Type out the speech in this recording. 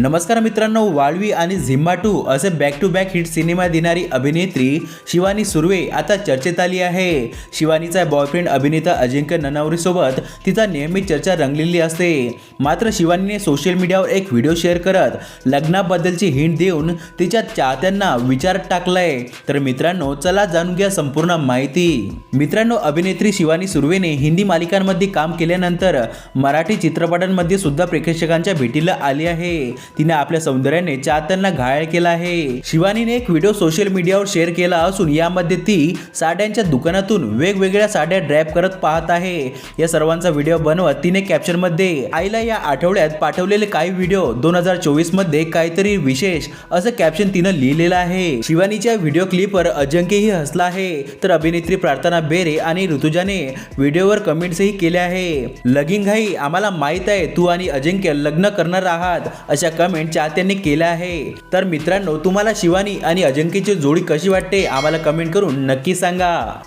नमस्कार मित्रांनो वाळवी आणि झिम्मा टू असे back to back hit cinema देणारी अभिनेत्री शिवानी सुर्वे आता चर्चेत आली आहे. शिवानीचा बॉयफ्रेंड अभिनेता अजिंक्य ननावरीसोबत तिचा नियमित चर्चा रंगलेली असते. मात्र शिवानीने सोशल मीडियावर एक व्हिडिओ शेअर करत लग्नाबद्दलची हिंट देऊन तिच्या चाहत्यांना विचार टाकलाय. तर मित्रांनो चला जाणून घ्या संपूर्ण माहिती. मित्रांनो अभिनेत्री शिवानी सुर्वेने हिंदी मालिकांमध्ये काम केल्यानंतर मराठी चित्रपटांमध्ये सुद्धा प्रेक्षकांच्या भेटीला आली आहे. तिने आपल्या सौंदर्याने चाहत्यांना घायल केला आहे. शिवानीने एक व्हिडिओ सोशल मीडियावर शेअर केला असून यामध्ये ती साड्यांच्या दुकानातून वेगवेगळ्या साड्या ड्रॅप करत पाहत आहे. या सर्वांचा व्हिडिओ बनवत तिने कॅप्शनमध्ये आईला या आठवड्यात पाठवलेले काही व्हिडिओ दोन हजार चोवीसमध्ये काहीतरी विशेष असं कॅप्शन तिनं लिहिलेलं आहे. शिवानीच्या व्हिडिओ क्लिपवर अजिंक्यही हसला आहे. तर अभिनेत्री प्रार्थना बेरे आणि ऋतुजाने व्हिडिओवर कमेंट्सही केले आहे. लगिंग घाई आम्हाला माहीत आहे तू आणि अजिंक्य लग्न करणार आहात अशा कमेंट चाहत्यांनी केला आहे. तर मित्रांनो तुम्हाला शिवानी आणि अजिंक्यची जोडी कशी वाटते? आम्हाला कमेंट करून नक्की सांगा.